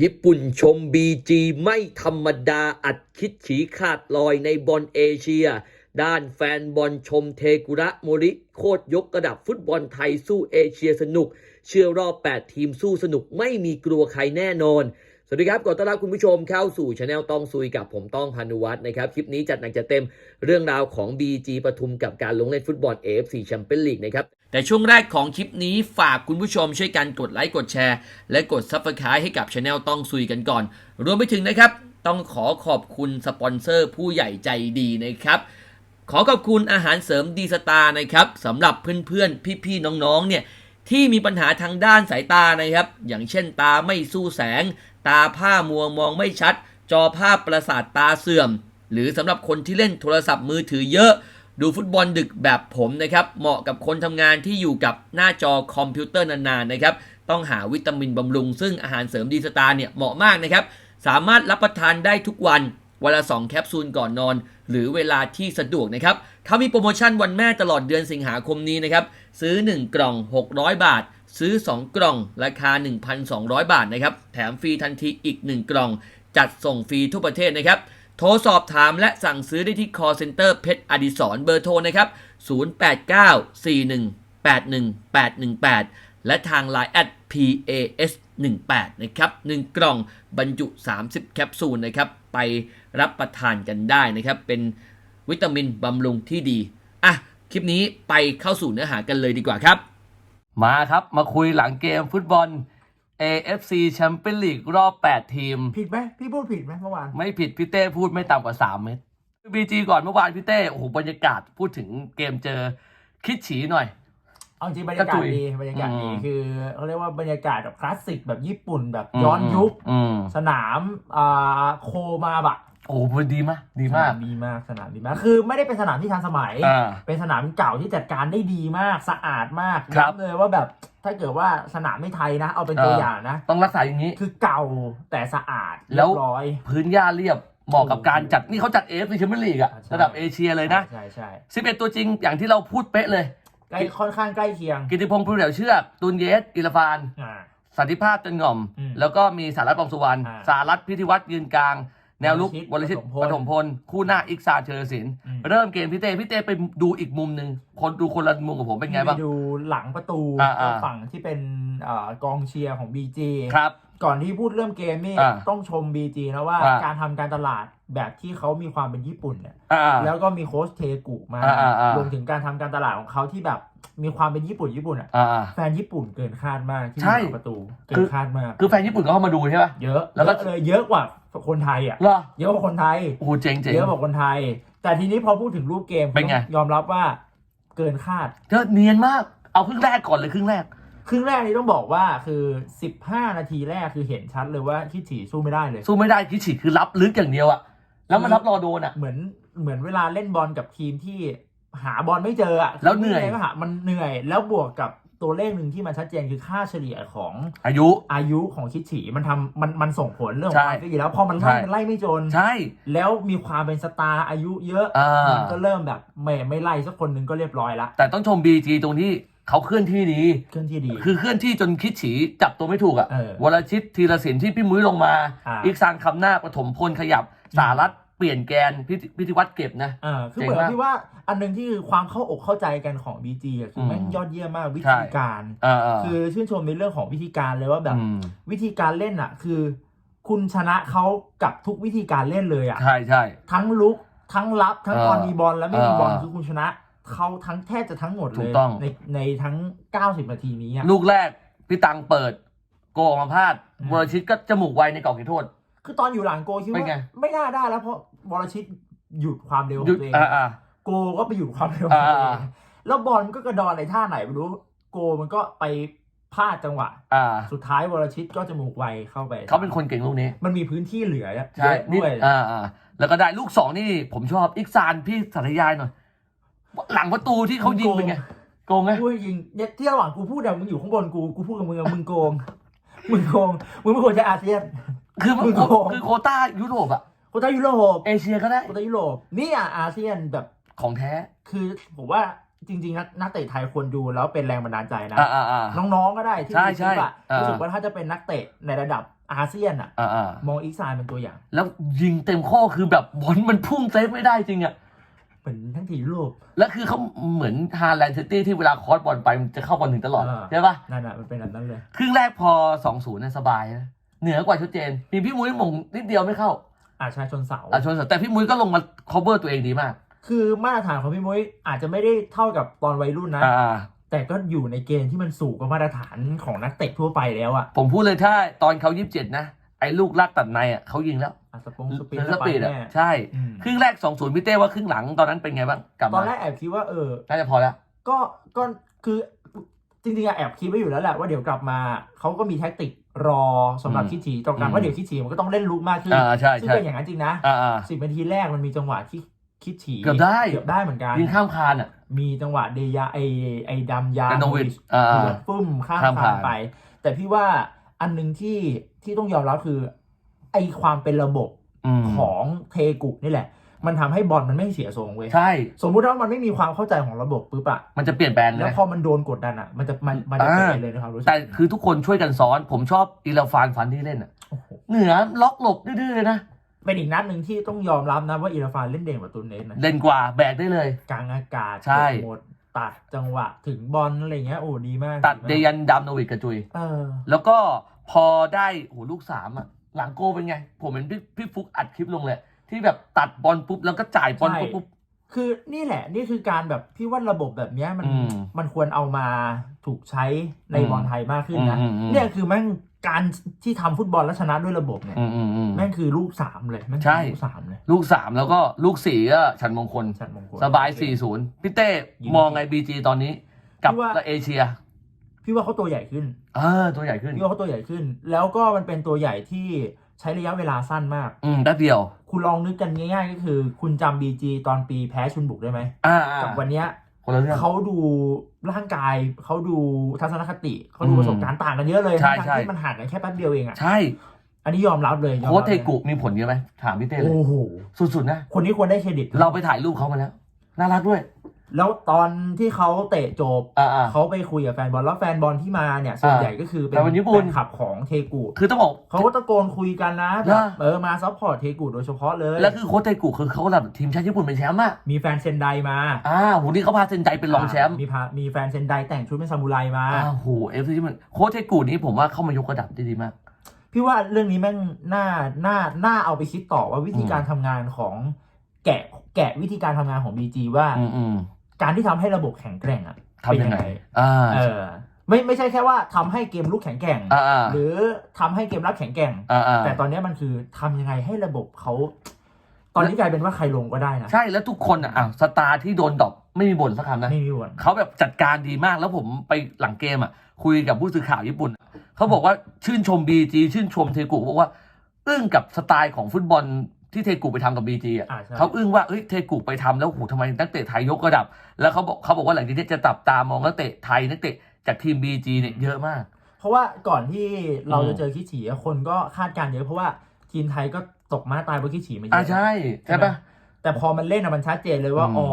ญี่ปุ่นชมบีจีไม่ธรรมดาอัดคิดฉีขาดลอยในบอลเอเชีย ด้านแฟนบอลชมเทกุระโมริ โคตรยกระดับฟุตบอลไทยสู้เอเชียสนุก เชื่อรอบ 8 ทีมสู้สนุกไม่มีกลัวใครแน่นอน สวัสดีครับขอต้อนรับคุณผู้ชมเข้าสู่ช anel ต้องซุยกับผมต้องพานุวัฒน์นะครับ คลิปนี้จัดหนักจัดเต็มเรื่องราวของ BG ปทุมกับการลงเล่นฟุตบอล AFC แชมเปี้ยนลีกนะครับ แต่ช่วงแรกของคลิปนี้ฝากคุณผู้ชมช่วยกันกดไลค์กดแชร์ และกด Subscribe ให้กับช anel ต้องซุยกันก่อน รวมไปถึงนะครับ ต้องขอขอบคุณสปอนเซอร์ผู้ใหญ่ใจดีนะครับขอขอบคุณอาหารเสริมดีสตาร์นะครับสำหรับเพื่อนๆพี่ๆน้องๆเนี่ย ที่มีปัญหาทางด้านสายตานะครับ อย่างเช่นตาไม่สู้แสง ตาผ้ามัวมองไม่ชัด จอภาพประสาทตาเสื่อม หรือสำหรับคนที่เล่นโทรศัพท์มือถือเยอะ ดูฟุตบอลดึกแบบผมนะครับ เหมาะกับคนทำงานที่อยู่กับหน้าจอคอมพิวเตอร์นานๆนะครับ ต้องหาวิตามินบำรุง ซึ่งอาหารเสริมดีสตาร์เนี่ยเหมาะมากนะครับ สามารถรับประทานได้ทุกวัน วันละ2แคปซูลก่อนนอน หรือเวลาที่สะดวกนะครับเขามีโปรโมชั่นวันแม่ตลอดเดือนสิงหาคมนี้นะครับ ซื้อ 1 กล่อง 600 บาท ซื้อ 2 กล่อง ราคา 1,200 บาทนะครับ แถมฟรีทันทีอีก 1 กล่อง จัดส่งฟรีทั่วประเทศนะครับ โทรสอบถามและสั่งซื้อได้ที่ call center เพชรอดิศรเบอร์โทรนะครับ 0894181818 และทาง Line แอด PAS 18นะครับ 1 กล่องบรรจุ 30 แคปซูลนะครับ ไป รับประทานกันได้นะครับ เป็นวิตามินบำรุงที่ดี อะ คลิปนี้ไปเข้าสู่เนื้อหากันเลยดีกว่าครับ มาครับมาคุยหลังเกมฟุตบอล AFC แชมเปี้ยนลีกรอบ 8 ทีม ผิดไหมพี่พูดผิดไหมเมื่อวาน ไม่ผิดพี่เต้พูดไม่ต่ำกว่า 3 เมตรบีจีก่อนเมื่อวานพี่เต้โอ้โหบรรยากาศพูดถึงเกมเจอคิดฉีหน่อยเอาจริงบรรยากาศดีบรรยากาศดีอืมคือเขาเรียกว่าบรรยากาศแบบคลาสสิกแบบญี่ปุ่นแบบย้อนยุคอืมสนามอ่าโคมาบะ โอ้โหมันดีมากดีมาก สนดีมากสนามดีมาก คือไม่ได้เป็นสนามที่ทันสมัย อ่าเป็นสนามเก่าที่จัดการได้ดีมากสะอาดมากครับ ย้ำเลยว่าแบบถ้าเกิดว่าสนามไม่ไทยนะ เอาเป็นตัวเออออย่างนะ ต้องรักษาอย่างนี้ คือเก่าแต่สะอาดแล้เรียวบร้อย พื้นหญ้าเรียบเหมาะกับการจัดนี่เขาจัด AFC แชมเปี้ยนลีกอะใช่ ระดับเอเชียเลยนะ ใช่ใช่11 ตัวจริงอย่างที่เราพูดเป๊ะเลย ใกล้ค่อนข้างใกล้เคียงกิติพงศ์พลูเหลวเชือกตุนเยสอิลฟาน อ่า สันติภาพจันง่อม อืมแล้วก็มีสารัตน์ปองสุวรรณอ่า สารัตน์พิธิวัตรยืนกลาง แนวลุกววรรชิชิตตปฐมพล คู่หน้าอิกซาเชอร์ศิลป์อืมเริ่มเกมพี่เต้พี่เต้ไปดูอีกมุมหนึ่งคนดูคนละมุมกับผมเป็นไงบ้างปดูหลังประตูอ่าอ่าฝั่งที่เป็นเอ่อกองเชียร์ของ BG ครับก่อนที่พูดเริ่มเกมนี่อ่าต้องชม BG นะว่าอ่าการทำการตลาดแบบที่เขามีความเป็นญี่ปุ่นเนี่ยอ่าแล้วก็มีโค้ชเทกุมาอ่าอ่าอ่ารวมถึงการทำการตลาดของเขาที่แบบ มีความเป็นญี่ปุ่นญี่ปุ่นอะอ่า แฟนญี่ปุ่นเกินคาดมากที่ใช่หลังประตู เกิคืนอ คาดมาก คือแฟนญี่ปุ่นก็เข้ามาดูใช่ปะเยอะแล้วก็ เยอะเลยเยอะกว่าคนไทยอะ เหรอเยอะกว่าคนไทย โอ้โหเจ๋งเจ๋ง เยอะกว่าคนไทย แต่ทีนี้พอพูดถึงรูปเกมเป็นไง ยอมรับว่าเกินคาด เธอเนียนมาก เอาครึ่งแรกก่อนเลยครึ่งแรก ครึ่งแรกนี้ต้องบอกว่าคือ 15 นาทีแรกคือเห็นชัดเลยว่าคิดฉีสู้ไม่ได้เลย สู้ไม่ได้คิดฉีกคือรับลึกอย่างเดียวอะแล้วมันรับรอโดนอะเหมือนเหมือนเวลาเล่นบอลกับทีมที่ หาบอลไม่เจออะแล้วเหนื่อย ก็หามันเหนื่อย แล้วบวกกับตัวเลขหนึ่งที่มันชัดเจนคือค่าเฉลี่ยของอายุ อายุของคิดฉีมันทำมันมันส่งผลเรื่องขอใช่งความฟิตอยู่แล้วพอมันไล่ใช่ มันไล่ไม่จน ใช่แล้วมีความเป็นสตาร์อายุเยอะอ่ามัมันก็เริ่มแบบไม่ไม่ไล่สักคนหนึ่งก็เรียบร้อยละแต่ต้องชมบีจีตรงที่เขาเคลื่อนที่ดี เคลื่อนที่ดี คือเคลื่อนที่จนคิดฉีจับตัวไม่ถูกอะเออวรชิตธีรศิลป์ที่พี่มุ้ยลงมา อ่า อีกซานคำหน้าปฐมพลขยับสารัตน์ เปลี่ยนแกนพิธีพิธีวัตรเก็บนะเออคือเจ๋งเหมือนมากที่ว่าอันหนึงที่คือความเข้าอกเข้าใจกันของ BG อะคือมแม่งยอดเยี่ยมมากวิใช่ธีการอ่าๆคือชื่นชมในเรื่องของวิธีการเลยว่าแบบ อืมวิธีการเล่นอะ คือ คุณชนะเขากับทุกวิธีการเล่นเลยอะ ใช่ใช่ ทั้งลุกทั้งรับทั้งเออตอนมีบอลและไม่มีบอลเออคือคุณชนะเขาทั้งแทบจะทั้งหมดถูเลกยต้อง ในในทั้ง 90 นาทีนี้อะ ลูกแรกพี่ตังเปิด โกออกมาพลาดอืม วรชิตก็จมูกไวในกรอบเขตโทษ คือตอนอยู่หลังโกคิดเป็นว่าไงไม่น่าได้แล้วเพราะ วรชิตหยุดความเร็วขหยุอดงตัวเอง อ่าอ่า โกก็ไปหยุดความเร็วของตัวเออ่า งแล้วบอลก็กระดอนในท่าไหนไม่รู้ โกมันก็ไปพลาดจังหวะ อ่าสุดท้ายวรชิตก็จมูกไวเข้าไปเขาเป็นคนเก่งลูกนี้ มันมีพื้นที่เหลือเยอะใช่นี่ด้วยอ่าอ่าแล้วก็ได้ลูกสองนี่ผมชอบอีกซานพี่สัตยายหน่อย หลังประตูที่เขายิงเป็นไงโกงไหมกูยิงเนี่ยที่ระหว่างกูพูดอะมึงอยู่ข้างบนกูกูพูดกับมึงอะมึงโกงมึงโกงมึงไม่ควรจะอาเซียน คือมันมึงโกง คือโควต้ายุโรปอะโควต้ายุโรปเอเชียก็ได้โควต้ายุโรปนี่อะอาเซียนแบบของแท้ คือผมว่าจริงๆนักนักเตะไทยควรดูแล้วเป็นแรงบันดาลใจนะอ่าอ่าอ่าน้องๆก็ได้ที่ใช่ดูคลิปอะใช่รู้สึกอ่าว่าถ้าจะเป็นนักเตะในระดับอาเซียนอะอ่าอ่ามองอีกซายเป็นตัวอย่าง แล้วยิงเต็มข้อคือแบบบอลมันพุ่งเซฟไม่ได้จริงอะเหมือนทั้งทีมยุโรปแล้วคือเขาเหมือนฮาแลนด์ซิตี้ที่เวลาคอร์สบอลไปมันจะเข้าบอลถึงตลอดอ่าใช่ปะนั่นอะมันเป็นแบบนั้นเลย ครึ่งแรกพอ 2-0เนี่ยสบายนะเหนือกว่าชัดเจนมีพี่มุ้ยหมงนิดเดียวไม่เข้า อาชาชนเสาอะชนเสร็จแต่พี่มุ้ยก็ลงมา cover ตัวเองดีมาก คือมาตรฐานของพี่มุ้ยอาจจะไม่ได้เท่ากับตอนวัยรุ่นนะอ่าแต่ก็อยู่ในเกณฑ์ที่มันสูงกว่ามาตรฐานของนักเตะทั่วไปแล้วอะผมพูดเลยถ้าตอนเขา27นะ ไอ้ลูกลากตัดในอะเขายิงแล้วอะสปงสปีดสปีดอะแน่ใช่อืมครึ่งแรก2-0พี่เต้ว่าครึ่งหลังตอนนั้นเป็นไงบ้างกลับตอนมาแรกแอบคิดว่าเออน่าจะพอแล้วก็ก็คือจริงๆอะแอบคิดไว้อยู่แล้วแหละว่าเดี๋ยวกลับมาเขาก็มีแท็กติก รอสำหรับอืมคิดฉีตรงกลางอืมว่าเดี๋ยวคิดฉีมันก็ต้องเล่นลุกมากขึ้นอ่าใช่ซึ่งใช่เป็นอย่างนั้นจริงนะอ่าอ่า สิบนาทีแรกมันมีจังหวะที่คิดฉีเกือบได้ เกือบได้เหมือนกันยิงข้ามคานอะ มีจังหวะเดยาไอไอดำยาดานโนวิชชอ่าเดือดปุ้มข้ามข้ามคาผ่านน ไป แต่พี่ว่าอันหนึ่งที่ที่ต้องยอมรับคือ ไอความเป็นระบบ อืม ของเทกุนี่แหละ มันทำให้บอลมันไม่เสียทรงเว้ยใช่ สมมุติว่ามันไม่มีความเข้าใจของระบบปุ๊บอะมันจะเปลี่ยนแปลงแล้วนะพอมันโดนกดดันอะมันจะมันมันจะอ่าเปลี่ยนเลยนะครับรู้สึกแต่คือทุกคนช่วยกันซ้อน ผมชอบอีลาฟานฟันที่เล่นอะโอ้โหเหนือล็อกหลบดื้อๆเลยนะเป็นอีกนัดหนึ่งที่ต้องยอมรับนะว่าอิราฟานเล่นเด่นกว่าตุนเนสนะเล่นกว่าแบกได้เลยกลางอากาศใช่หมดตัดจังหวะถึงบอลอะไรเงี้ยโอ้ดีมาก ตัดเดมากยันดามโนวิดกระจุยเออแล้วก็พอได้โหลูกสามอะหลังโกเป็นไง ผมเห็นพี่พี่ฟุกอัดคลิปลงเลย ที่แบบตัดบอลปุ๊บแล้วก็จ่ายบอลปุ๊บปุ๊บ คือนี่แหละ นี่คือการแบบพี่ว่าระบบแบบเนี้ยมันอืมมันควรเอามาถูกใช้ในอืมบอลไทยมากขึ้นนะอืมอืมอืม เนี่ยคือแม่งการที่ทำฟุตบอลแล้วชนะด้วยระบบเนี่ยอืมอืมอืม แม่งคือลูกสามเลยแม่งใช่คือลูกสามเลยลูกสามแล้วก็ลูกสี่ก็ฉันมงคล ชัดมงคล สบาย 4-0 พี่เต้ยิงมองไงบีจีตอนนี้กับพี่ว่า เอเชีย พี่ว่าเขาตัวใหญ่ขึ้น เออ ตัวใหญ่ขึ้น พี่ว่าเขาตัวใหญ่ขึ้น แล้วก็มันเป็นตัวใหญ่ที่ ใช้ระยะเวลาสั้นมาก อืมแป๊บเดียว คุณลองนึกกันง่ายๆ ก็คือ คุณจำบีจีตอนปีแพ้ชุนบุกได้ไหมอ่าอ่ากับวันเนี้ยคนละเรื่อง เขาดูร่างกายเขาดูทัศนคติเขาดูอืมประสบการณ์ต่างกันเยอะเลยใช่ทั้งๆใช่ ที่มันห่างกันแค่แป๊บเดียวเองอะใช่อันนี้ยอมรับเลยยอมโค้ชรับเทเลยกุมีผลเยอะไหมถามพี่เต้เลยโอ้โหสุดๆนะ คนนี้ควรได้เครดิต เราไปถ่ายรูปเขามาแล้ว น่ารักด้วย แล้วตอนที่เขาเตะจบอ่าอ่า เขาไปคุยกับแฟนบอลแล้วแฟนบอลที่มาเนี่ยส่วนใหญ่ก็คือเป็นแฟนบอลญี่ปุ่น แฟนคลับของเทกุคือต้องบอก เขาก็ตะโกนคุยกันนะแบเหรบอเออมาซัพพอร์ตเทกุโดยเฉพาะเลย แล้วคือโค้ชเทกุคือเขาระดับทีมชาติญี่ปุ่นเป็นแชมป์อะมีแฟนเซนไดมาอ่าโหนี่เขาพาเซนใจเป็นรองแชมป์มีพามีแฟนเซนไดแต่งชุดเป็นซามูไรมาอ้าวโหเอฟซีญี่ปุ่นโค้ชเทกุนี่ผมว่าเข้ามายกระดับได้ดีมาก พี่ว่าเรื่องนี้แม่งน่าน่าน่าเอาไปคิดต่อว่าวิธีอืมการทำงานของแกะแกะวิธีการทำงานของ BG ว่า อืมอืม การที่ทำให้ระบบแข็งแกร่งอะทำยังไงอ่าเออไม่ไม่ใช่แค่ว่าทำให้เกมลุกแข็งแกร่งอ่าอ่าหรือทำให้เกมรับแข็งแกร่งอ่าอ่าแต่ตอนนี้มันคือทำยังไงให้ระบบเขาตอนนี้กลายเป็นว่าใครลงก็ได้นะใช่แล้วทุกคนอะอ้าวสตาร์ที่โดนดรอปไม่มีบ่นสักคำนะไม่มีวันเขาแบบจัดการดีมากแล้วผมไปหลังเกมอะ คุยกับผู้สื่อข่าวญี่ปุ่น เขาบอกว่าชื่นชมบีจีชื่นชมเทกุบอกว่าอึ้งกับสไตล์ของฟุตบอล ที่เทกุไปทำกับบีจีอะอ่าใช่ เขาอึ้งว่าเอ้ยเทกุไปทำแล้วโหทำไมนักเตะไทยยกระดับ แล้วเขาบอกเขาบอกว่าหลังจากนี้จะตับตามองนักเตะไทยนักเตะจากทีมบีจีเนี่ยเยอะมาก เพราะว่าก่อนที่เราอืมจะเจอคิดฉีอะคนก็คาดการณ์เยอะเพราะว่าทีมไทยก็ตกม้าตายเพราะคิดฉีมาเยอ่าอะ ใช่ ใช่ปะ แต่พอมันเล่นอะมันชัดเจนเลยว่า อืม อ๋อ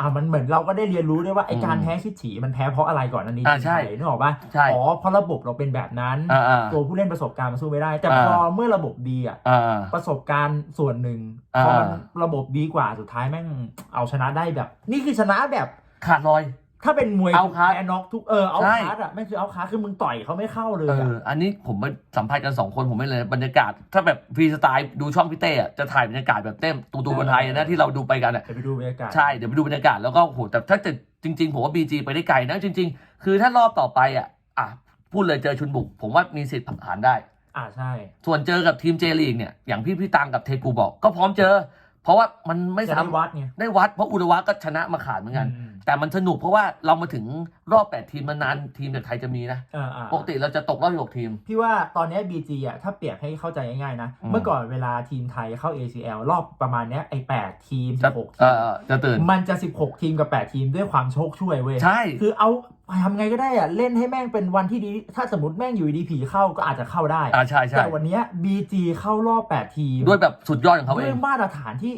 อ่ามันเหมือนเราก็ได้เรียนรู้ด้วยว่าไอการอืมแพ้คิดฉีมันแพ้เพราะอะไรก่อนอันนี้อ่าใช่ทีมไทยนึกออกปะใช่อ๋อเพราะระบบเราเป็นแบบนั้นอ่าอ่าตัวผู้เล่นประสบการณ์มันสู้ไม่ได้ แต่อ่าพอเมื่อระบบดีอะอ่าประสบการณ์ส่วนหนึ่งอ่าพอมันระบบดีกว่าสุดท้ายแม่งเอาชนะได้แบบ นี่คือชนะแบบขาดลอย ถ้าเป็นมวยเอาคาร์ดแพ้น็อกทุกเออเอาใช่ คาร์ดอะแม่งคือเอาคาร์ดคือมึงต่อยเขาไม่เข้าเลยเออะอ อันนี้ผมไปสัมภาษณ์กันสองคนผมไม่เลยบรรยากาศ ถ้าแบบฟรีสไตล์ดูช่องพี่เต้อะจะถ่ายบรรยากาศแบบเต็มตูตูบนไทยอะนะที่เราดูไปกันอะ เดี๋ยวไปดูบรรยากาศ ใช่ เดี๋ยวไปดูบรรยากาศแล้วก็โหแต่ถ้าจะจริง ๆ ผมว่าบีจีไปได้ไกลนะจริง ๆ คือถ้ารอบต่อไปอะอะพูดเลยเจอชุนบุก ผมว่ามีสิทธิ์ผ่านได้ อ่าใช่ ส่วนเจอกับทีมเจลีกเนี่ย อย่างพี่พี่ตังกับเทกูบอกก็พร้อมเจอ เพราะว่ามันไม่จะสาได้มารถวัดไง ได้วัดเพราะอุระวะก็ชนะมาขาดเหมือนกัน อืม แต่มันสนุกเพราะว่าเรามาถึงรอบแปดทีมนานๆทีมจากไทยจะมีนะอ่าอ่าปกติเราจะตกรอบหกทีม พี่ว่าตอนเนี้ย BG อะถ้าเปรียบให้เข้าใจง่ายๆนะ อืม เมื่อก่อนเวลาทีมไทยเข้า ACL รอบประมาณเนี้ยไอ้แปดทีมจะสิบหกเอทีมอเออจะตื่น มันจะสิบหกทีมกับแปดทีมด้วยความโชคช่วยเว้ย ใช่ คือเอา ทำไงก็ได้อะเล่นให้แม่งเป็นวันที่ดี ถ้าสมมติแม่งอยู่ดีผีเข้าก็อาจจะเข้าได้ อ่าใช่ใช่แต่วันเนี้ย BG เข้ารอบแปดทีมด้วยแบบสุดยอดของเขาด้เอวยงมาตรฐานที่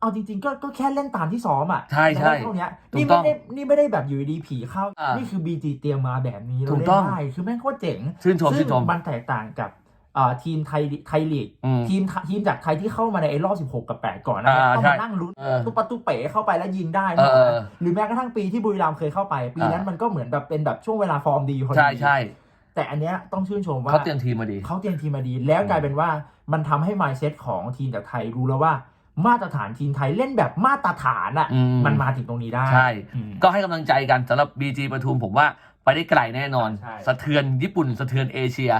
เอเอาจริงๆ ก็ก็แค่เล่นตามที่ซ้อมอะใช่ใช่ได้เท่าเนี้ยถูนี่กต้ไม่องได้นี่ไม่ได้แบบอยู่ดีๆผีเข้า อ่านี่นี่คือบีจีเตรียมมาแบบนี้เราถูกเล่นต้อง ได้คือแม่งโคตรเจ๋งชื่นชมซึ่ชื่งนชม มันแตกต่างกับอ่า ทีมไทยไทยลีกอืม ทีมทีมจากไทยที่เข้ามาในไอ้รอบ 16 กับ 8 ก่อนนะอ่าต้องใช่มานั่งลุ้นเออตุ๊ปะตุ๊เป๋เข้าไปแล้วยิงได้เออเออหรือแม้กระทั่งปีที่บุรีรัมย์เคยเข้าไป ปีนั้นอ่ามั มันก็เหมือนแบบเป็นแบบช่วงเวลาฟอร์มดีพอดีใช่ใช่แต่อันเนี้ยต้องชื่นชมว่า เขาเตรียมทีมมาดี เขาเตรียมทีมมาดี แล้วกลายเป็นว่ามันทำให้ mindset ของทีมจากไทยรู้แล้วว่า มาตรฐานทีมไทยเล่นแบบมาตรฐานอะ อืม มันมาถึงตรงนี้ได้ใช่ อืม ก็ให้กำลังใจกันสำหรับ BG ปทุมผมว่าไปได้ไกลแน่นอน ใช่ สะเทือนญี่ปุ่นสะเทือนเอเชีย